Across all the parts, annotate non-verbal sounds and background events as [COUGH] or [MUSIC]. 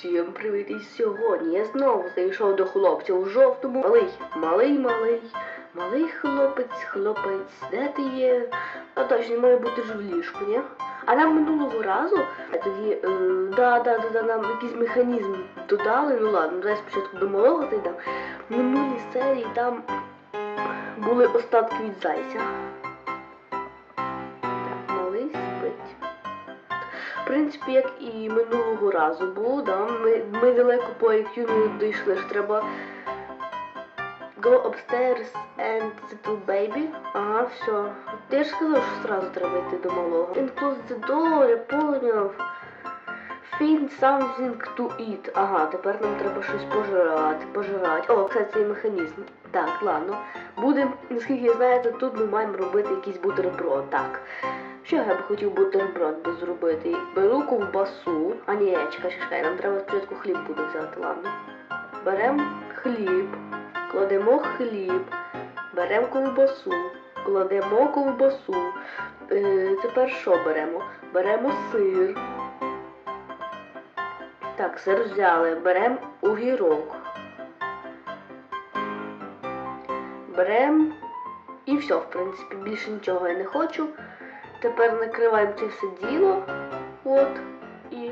Всім привіт! І сьогодні я знову зайшов до хлопця у жовтому. Малий, малий, малий, малий хлопець, хлопець, де ти є? А точно має бути ж в ліжку, ні? А нам минулого разу, а тоді, е, да, да, да, нам якийсь механізм додали. Ну ладно, давай спочатку до малого зайдемо. В минулій серії там були остатки від зайця. Принципі, як і минулого разу було, да? ми, ми далеко по IQ не дійшли, що треба go upstairs and little baby. Ага, все. Ти ж сказав, що одразу треба йти до малого. And close the door, я поняв. Find something to eat. Ага, тепер нам треба щось пожирати, пожирати. О, це цей механізм. Так, ладно. Будемо, наскільки я знаю, то тут ми маємо робити якийсь бутерброд. Так. Що я б хотів бутерброд би зробити? Беру ковбасу. А ні, чекай, чекай, нам треба спочатку хліб буде взяти, ладно. Беремо хліб, кладемо хліб, беремо ковбасу, кладемо ковбасу. Е, тепер що беремо? Беремо сир. Так, сир взяли. Беремо огірок. Беремо і все, в принципі, більше нічого я не хочу. Тепер накриваємо це все діло. От. І.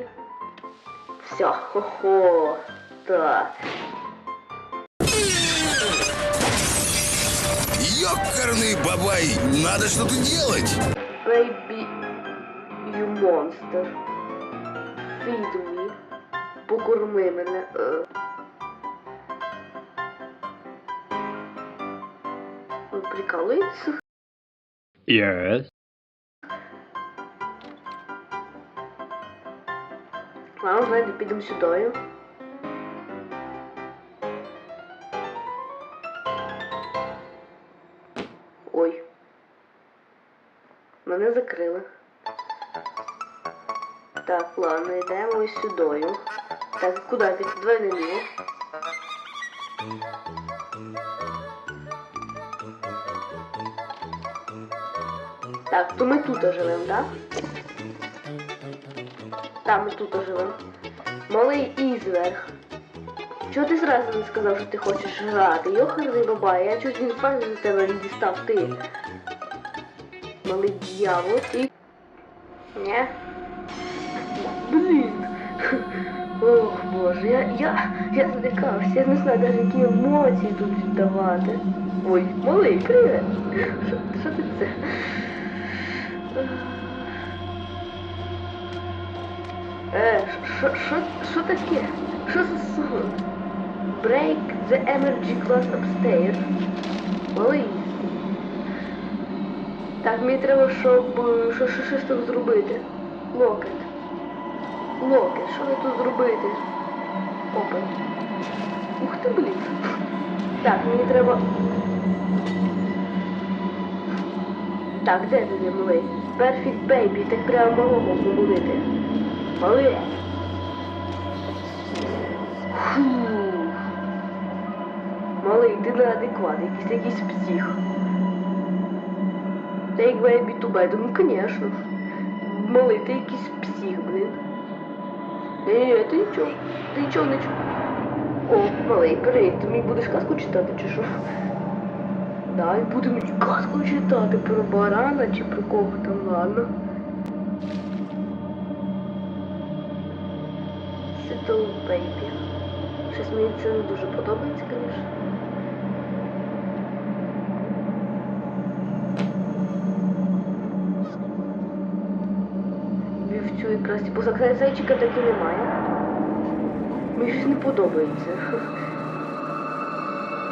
Все, хо-хо. Так. Ёкарный бабай, надо что-то делать. Baby you monster. Feed me. Покорми мене. Е. Ви прикалуєтеся? Yes. Ладно, знаєте, підемо сюди. Ой. Мене закрили. Так, ладно, йдемо ось сюди. Так, куди піти? Давай наліво. Так, то ми тут живемо, так? Так, ми тут живемо. Малий ізверг. Чого ти зразу не сказав, що ти хочеш грати? Йохарний бабай, я чуть не факт за тебе дістав ти. Малий дьявол. І... Ні? Блін. Ох, боже, я, я, я злякався, я не знаю навіть які емоції тут віддавати. Ой, малий, привіт. Що ти це? Е, що, таке? Що за сон? Break the energy glass upstairs. Малий. Так, мені треба, щоб що, що, щось тут зробити. Локет. Локет, що ви тут зробити? Опа. Ух ти, блін. Так, мені треба. Так, де ти малий? Perfect baby, так треба малого помолити. Малий. Фу. Малий, не адекват, якийсь якийсь псих. Take baby to bed, ну конечно. Малий, ти якийсь псих, блин. Ні, ти нічого, ти нічого не чув. О, малий, бери, ти мені будеш казку читати чи що? Дай буду мені казку читати про барана чи про кого там, ладно. Little Baby. Щось мені це не дуже подобається, звісно. Вівцю якраз типу за- зайчика так і немає. Мені щось не подобається. [LAUGHS]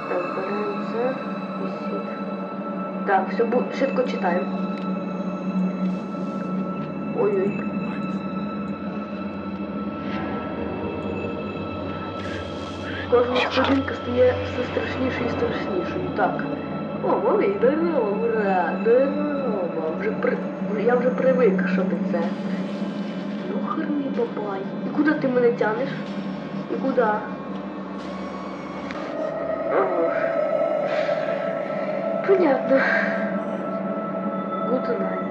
Так, беремо це. Висить. Так, все, швидко читаємо. Ой-ой. Кожна сторінка стає все страшнішою і страшнішою. Так. О, малий, здорово, ура, здорово. Вже при... Я вже привик, що ти це. Ну, харний бабай. І куди ти мене тянеш? І куди? Понятно. Good night.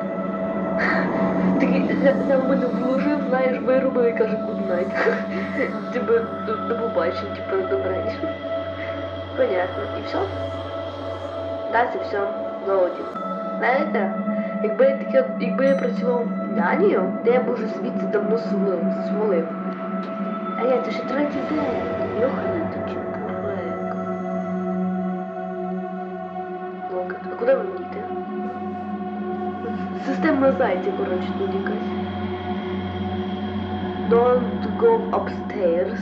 Такий за, за мене вложив, знаєш, виробив і каже good. [LAUGHS] Типа до, побачення, типа до добрання. Понятно. І все? Да, це все. Золотів. Знаєте, якби я таке, якби я працював нянею, то я б уже звідси давно свалив. А я, це ще третій день. Йоханий ти чепурек. Локет. А куди ви йдете? Система зайця, коротше, тут якась. Don't go upstairs.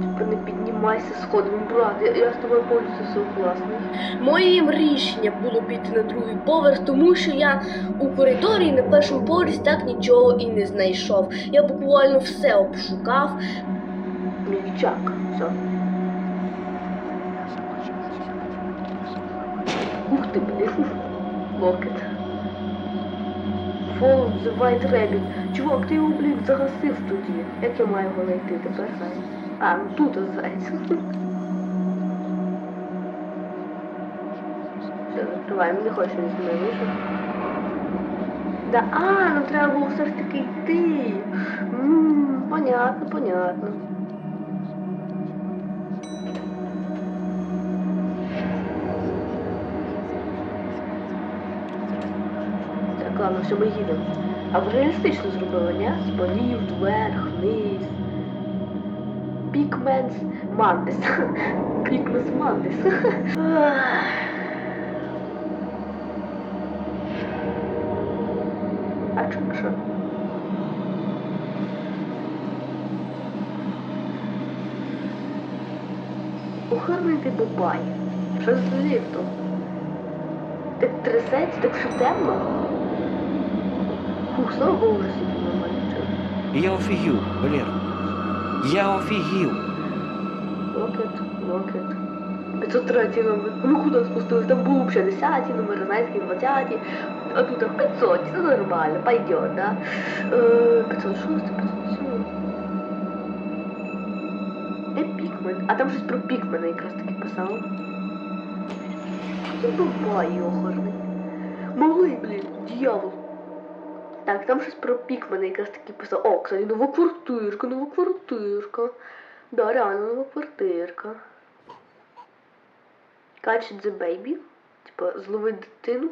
Типа не піднімайся сходами, брат. Я, я з тобою повністю согласний. Моїм рішенням було піти на другий поверх, тому що я у коридорі на першому поверсі так нічого і не знайшов. Я буквально все обшукав. Мільчак. Все. Ух ти, блін. Локет. Follow the white rabbit. Чувак, ти його, блін, загасив тоді. Як я маю його знайти тепер? А, ну тут зайць. Закриваємо, не він зі мною вийшов. Да, а, ну треба було все ж таки йти. Понятно, понятно. Ладно, все, ми їдемо. А ви реалістично зробили, ні? Сполів, вверх, вниз. Пікменс Мандес. [LAUGHS] Пікменс Мандес. [LAUGHS] А чому що? Охорний ти бабай. Що з ліфтом? Так трясеться, так що темно. Слава нормально чую. Я офігів, Валера. Я офігів. Локет, локет. 503 номер. Ми куди спустились? Там було взагалі 10 номер, знаєте, 20, а тут 500, це нормально, пойдет, да? Е, 506, 507. Де Пікмен? А там щось про Пікмена якраз таки писало. За бабай йохарний? Малий, блін, дьявол. Так, там щось про Пікмена якраз таки писав. О, кстати, нова квартирка, нова квартирка. Да, реально нова квартирка. Catch the baby. Типа, зловить дитину.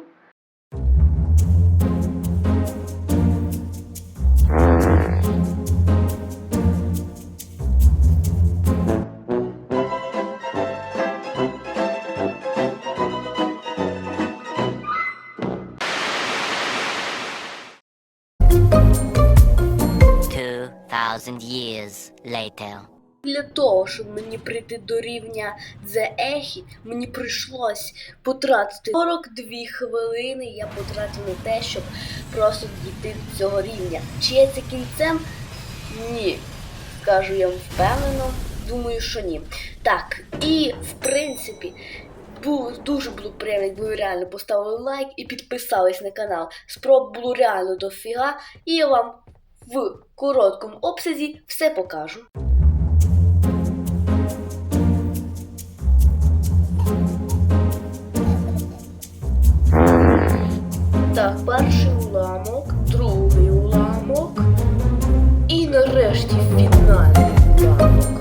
Thousand years later. Для того, щоб мені прийти до рівня The Ехі, мені прийшлось потратити 42 хвилини. Я потратив на те, щоб просто дійти до цього рівня. Чи є це кінцем? Ні. Скажу я вам впевнено. Думаю, що ні. Так, і в принципі. Було дуже було приємно, якби ви реально поставили лайк і підписались на канал. Спроб було реально дофіга, і я вам в короткому обсязі все покажу. Так, перший уламок, другий уламок і нарешті фінальний уламок.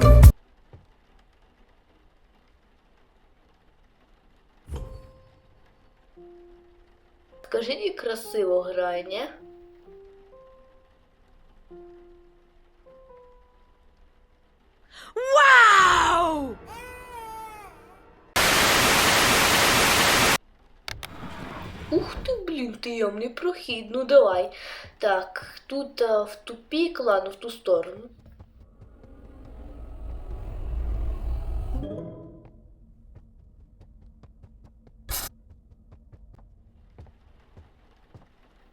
Як красиво грає, ні? Ух ти, блін, ти ямний прохід, ну давай. Так, тут а, в тупік, ладно, в ту сторону.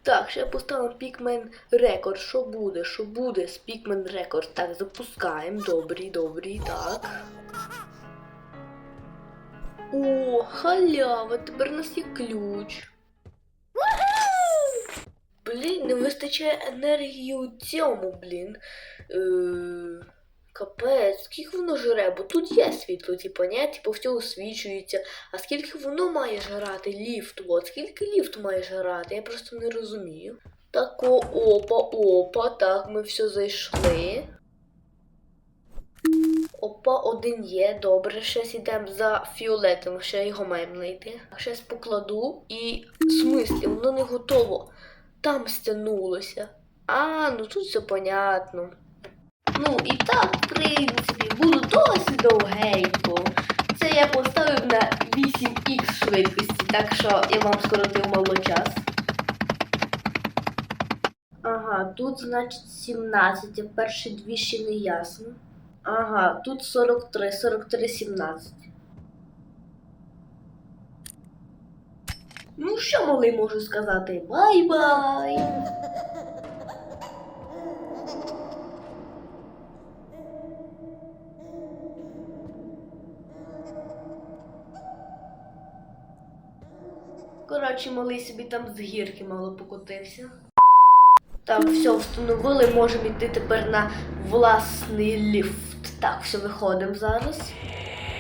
Так, ще поставимо Пікмен рекорд. Що буде? Що буде з Пікмен рекорд? Так, запускаємо. Добрий, добрий, так. О, халява, тепер у нас є ключ. Блін, не вистачає енергії у цьому, блін. Е, капець, скільки воно жре, бо тут є світло, типу, ні? Типу, все освічується. А скільки воно має жрати ліфт? От, скільки ліфт має жрати? Я просто не розумію. Так, опа, опа, так, ми все зайшли. Опа, один є, добре, щас йдемо за фіолетом, ще його маємо знайти. Щас покладу і в смислі, воно не готово. Там стягнулося. А, ну тут все понятно. Ну і так, в принципі, було досить довгенько. Це я поставив на 8х швидкості, так що я вам скоротив мало час. Ага, тут значить 17, а перші дві ще не ясно. Ага, тут 43, 43, 17. Ну, що малий можу сказати? Бай-бай! Коротше, малий собі там з гірки мало покотився. Так, все, встановили, можемо йти тепер на власний ліфт. Так, все, виходимо зараз.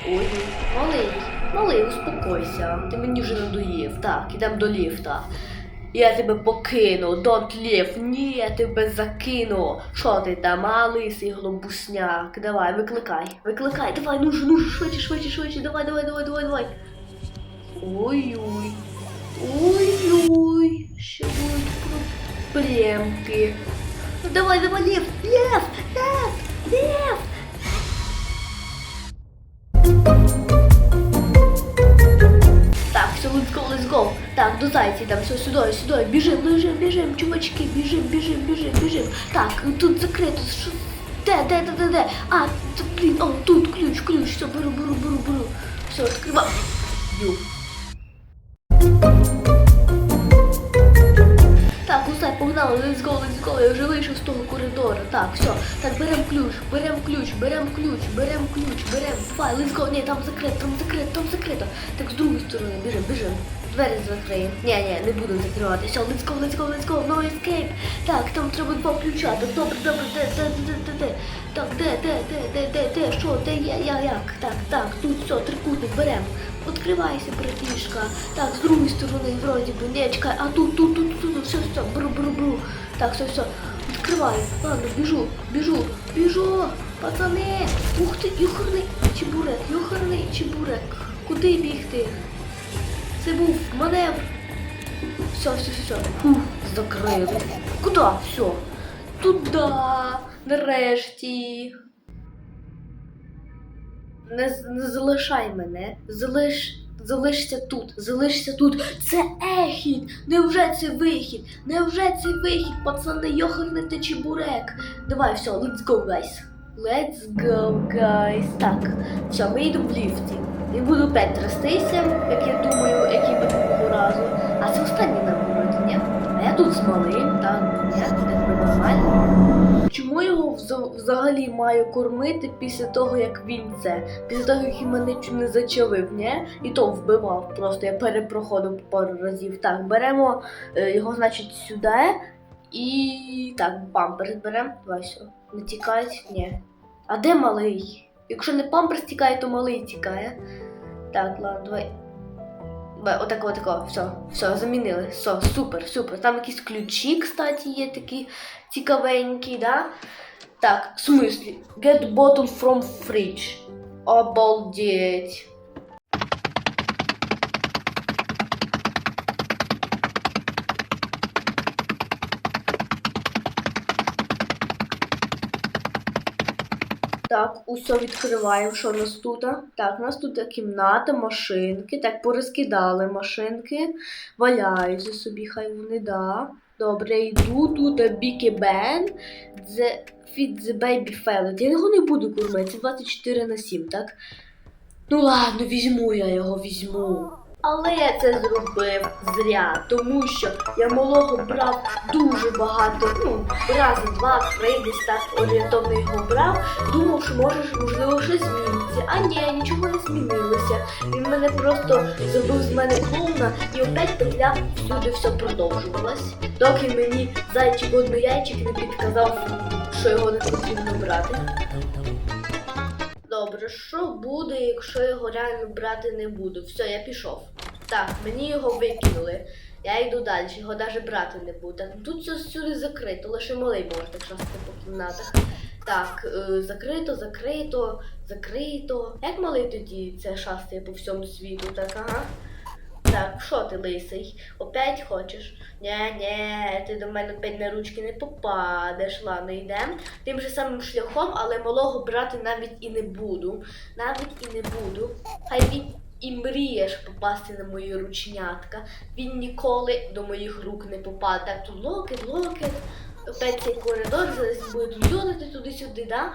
Ой, малий, малий, успокойся. Ти мені вже надоїв. Так, ідемо до ліфта. Я тебе покину, don't leave. Ні, я тебе закину. Що ти там, а, лисий глобусняк? Давай, викликай. Викликай, давай, ну ж, ну ж, швидше, швидше, швидше, давай, давай, давай, давай, давай. Ой-ой. Ой-ой. Ще будуть проблемки. Ну давай, давай, лев, лев, лев, лев. Так, все, let's go, let's go. Так, до зайці там, все, сюди, сюди. Біжим, біжим, біжим, чувачки, біжим, біжим, біжим, біжим. Так, тут закрито. Що? Де, де, де, де, де? А, блін, о, тут ключ, ключ. Все, беру, беру, беру, беру. Все, відкривай. Ю. Так, усе, погнали, let's go, я вже вийшов коридору. Так, все, так, берем ключ, берем ключ, берем ключ, берем ключ, берем, давай, let's go, ні, там закрито, там закрито, там закрито. Так, з другої сторони, біжим, біжим. Двері закриємо. Ні, ні, не буду закривати. Все, let's go, let's go, let's go, no escape. Так, там треба два ключа. Добре, добре, де, де, де, де, де. Так, де, де, де, де, де, де, що, де, я, я, як? Так, так, тут все, трикутник, берем. Відкривайся, братішка. Так, з другої сторони, вроді би, не, чекай, а тут, тут, тут, тут, все, все, бру, бру, бру. Так, все, все, відкривай. Ладно, біжу, біжу, біжу, пацани. Ух ти, юхарний чебурек, юхарний чебурек. Куди бігти? Це був маневр. Все, все, все, все. Фух, закрили. Куди? Все. Туда. Нарешті. Не, не залишай мене. Залиш. Залишся тут, залишся тут. Це ехід! Невже це вихід? Невже це вихід, пацани, йохарний та чебурек? Давай, все, let's go, guys. Let's go, guys. Так, все, ми йдемо в ліфті. І буду опять трястися, як я думаю, як і минулого разу. А це останній на городі, ні? А я тут з малим, так, ні, якби нормально. Чому його взагалі маю кормити після того, як він це? Після того, як мене не зачавив, ні? І то вбивав. Просто я перепроходив пару разів. Так, беремо е, його, значить, сюди. І так, памперс беремо. Все. Не тікають? Ні. А де малий? Якщо не памперс тікає, то малий тікає. Так, ладно, давай. Отако, отако, все, все, замінили. Все, супер, супер. Там якісь ключі, кстати, є такі цікавенькі, да? Так, в смислі? Get bottle from fridge. Обалдеть. Так, усе відкриваємо. Що у нас тут? Так, у нас тут кімната, машинки. Так, порозкидали машинки. Валяються собі, хай вони да. Добре, йду тут Бікі Бен. Feed the Baby Fellet. Я його не буду кормити, це 24 на 7, так? Ну ладно, візьму я його, візьму. Але я це зробив зря, тому що я малого брав дуже багато, ну, рази два-три десь так орієнтовно його брав. Думав, що може, можливо, щось зміниться. А ні, нічого не змінилося. Він мене просто зробив з мене клоуна і опять петля всюди все продовжувалась. Доки мені зайчик однояйчик не підказав, що його не потрібно брати. Що буде, якщо його реально брати не буду? Все, я пішов. Так, мені його викинули. Я йду далі, його навіть брати не буду. Тут все сюди закрито, лише малий може так шастати по кімнатах. Так, е, закрито, закрито, закрито. Як малий тоді це шастає по всьому світу, так, ага. Так, що ти лисий? Опять хочеш? Нє, нє, ти до мене опять на ручки не попадеш. Ладно, йдемо. Тим же самим шляхом, але малого брати навіть і не буду. Навіть і не буду. Хай він і мрієш попасти на мої ручнятка. Він ніколи до моїх рук не попаде. Так, тут локет, локет. Опять цей коридор, зараз буде тут туди-сюди, да?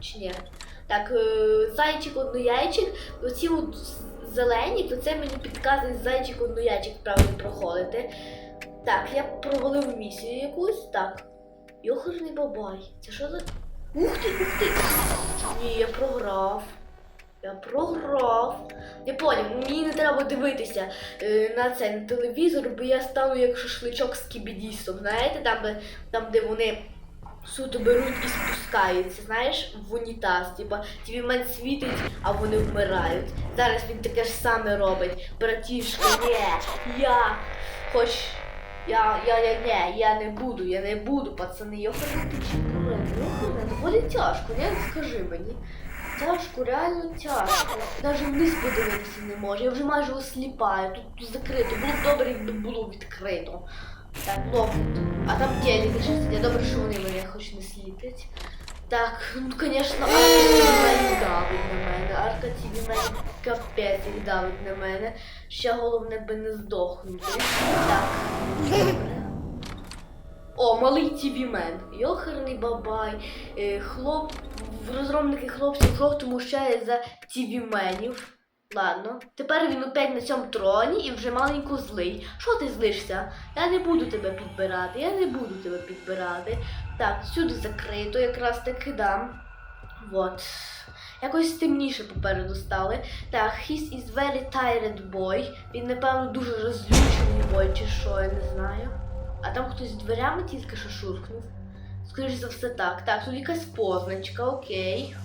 Чи ні? Так, е, зайчик однояйчик, оці от зелені, то це мені підказує зайчик однояйчик правильно проходити. Так, я провалив місію якусь. Так. Йохарний бабай. Це що за. Ух ти, ух ти! Ні, я програв. Я програв. Я поняв, мені не треба дивитися е, на це на телевізор, бо я стану як шашличок з кібідістом. Знаєте, там, там, де вони суто беруть і спускаються, знаєш, в унітаз. Типа твій світить, а вони вмирають. Зараз він таке ж саме робить. Братішка, ні, я хоч. Я, я, я, не, я не буду, я не буду, пацани, я хочу проблеми. Доволі тяжко, не скажи мені. Тяжко, реально тяжко. Навіть вниз подивитися не можу. Я вже майже осліпаю. Тут, закрито. Було б добре, якби було відкрито. Так, лопнут. А там телек. Я добре, що вони мене хоч не сліплять. Так, [LAUGHS] ну, звісно, [GASPS] Арка TV давить на мене. Арка TV мене капець як давить на мене. Ще головне би не здохнути. Так, добре. О, малий TV мен. Йохерний бабай. Е, хлоп, розробники хлопців жовтому ще за TV менів. Ладно, тепер він опять на цьому троні і вже маленько злий. Що ти злишся? Я не буду тебе підбирати, я не буду тебе підбирати. Так, сюди закрито, якраз таки дам. Вот. Якось темніше попереду стали. Так, he's is very tired boy. Він, напевно, дуже розлючений бой, чи що, я не знаю. А там хтось з дверями тільки що шурхнув. Скоріше за все так. Так, тут якась позначка, окей.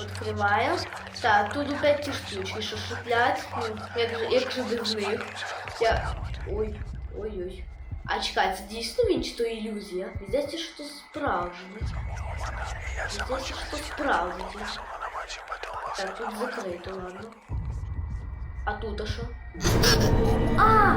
Відкриваю. Так, тут опять ті штучки, що шуплять. Ну, як, же- як же без них. Я. Ой, ой-ой. А чекай, це дійсно він чи то ілюзія? Здається, що це справжнє. Здається, що це справжнє. Так, тут закрито, ладно. А тут а що? А!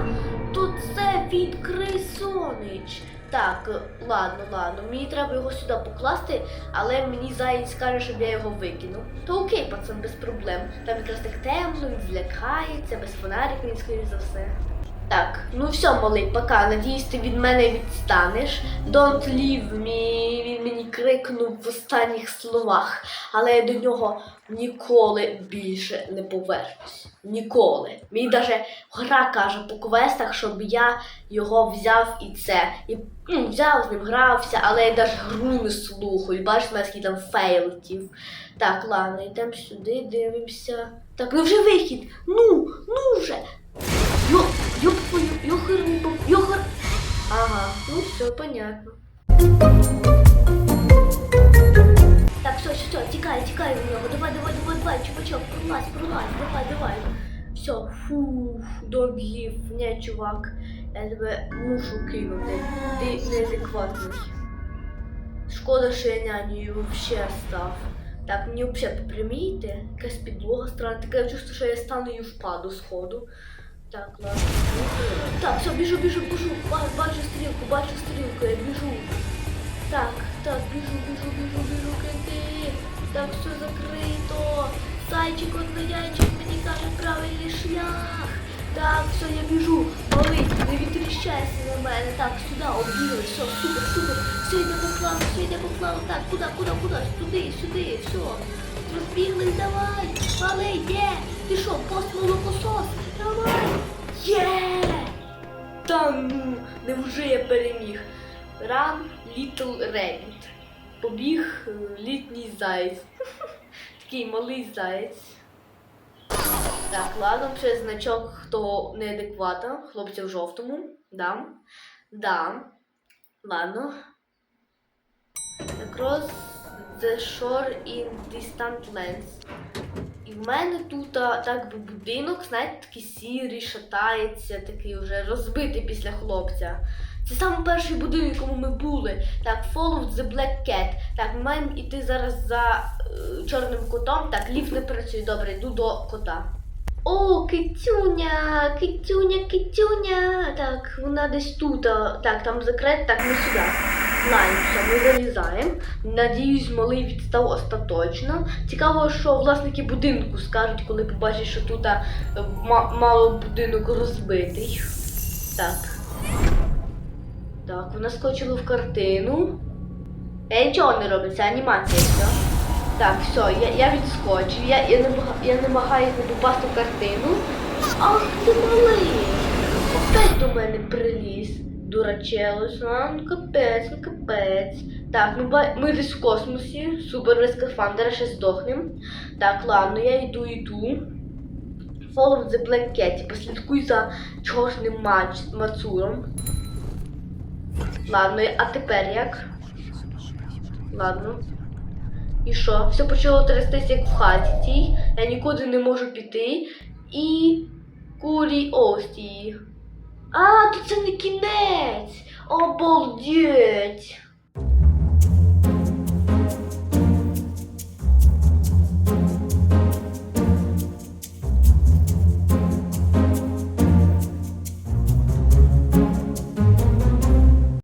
Тут це від Крисонич. Так, ладно, ладно. Мені треба його сюди покласти, але мені заєць каже, щоб я його викинув. То окей, пацан, без проблем. Там якраз так темно, він злякається, без фонарика він скоріше за все. Так, ну все, малий, пока. Надіюсь, ти від мене відстанеш. Don't leave me, він мені крикнув в останніх словах, але я до нього ніколи більше не повернусь. Ніколи. Мені навіть гра каже по квестах, щоб я його взяв і це. І ну, взяв з ним, грався, але я навіть гру не слухаю. Бачиш, мене скільки там фейлтів. Так, ладно, йдемо сюди, дивимося. Так, ну вже вихід. Ну, ну вже. Йо, твою, йохарний боб, йохар. Ага, ну все, понятно. Так, все, все, все, тікай, тікай від нього. Давай, давай, давай, давай, чувачок, пролазь, пролазь, давай, давай. Все, don't give, не, чувак. Я тебе мушу кинути. Ти неадекватний. Шкода, що я нянею вообще став. Так, мені взагалі попрямійте. Якась підлога странна. Таке чувство, що я стану і впаду з ходу. Так, ладно. Так, все, біжу, біжу, біжу. Бачу стрілку, бачу стрілку, я біжу. Так, так, біжу, біжу, біжу, біжу, крити. Так, все закрито. Зайчик, однояйчик мені каже правильний шлях. Так, все, я біжу. Малий, не відтріщайся на мене. Так, сюди, обігли, все, супер, супер. Все йде по плану, все йде по плану. Так, куди, куди, куди? Сюди, сюди, все. Розбіглись, давай. Малий, є. Ти що, пост молокосос? Давай. Є. Та ну, невже я переміг? Run, Little Rabbit. Побіг е, літній заєць. [LAUGHS] Такий малий заєць. Так, ладно, ще значок, хто неадеквата. Хлопця в жовтому. Дам. Дам. Ладно. Across the shore in distant lands. І в мене тут так би будинок, знаєте, такий сірий, шатається, такий вже розбитий після хлопця. Це саме перший будинок, в якому ми були. Так, follow the black cat. Так, ми маємо йти зараз за е, чорним котом. Так, ліфт не працює. Добре, йду до кота. О, китюня, китюня, китюня. Так, вона десь тут. Так, там закрит, так, ми сюди. Все, ми залізаємо. Надіюсь, малий відстав остаточно. Цікаво, що власники будинку скажуть, коли побачать, що тут мало будинок розбитий. Так. Так, вона скочила в картину. Я нічого не це анімація, все. Так, все, я, я відскочив, я, я, я намагаюся не попасти в картину. Ах ти малий! Опять до мене приліз. Дурачелось, а, ну капець, ну капець. Так, ми, ми десь в космосі, супер без скафандра, ще здохнем. Так, ладно, я йду, йду. Follow the Black Cat, послідкуй за чорним мач- мацуром. Ладно, а тепер як? Ладно. І що? Все почало трястись як в хаті цій. Я нікуди не можу піти. І. Курі ості. А, то це не кінець! Обалдеть!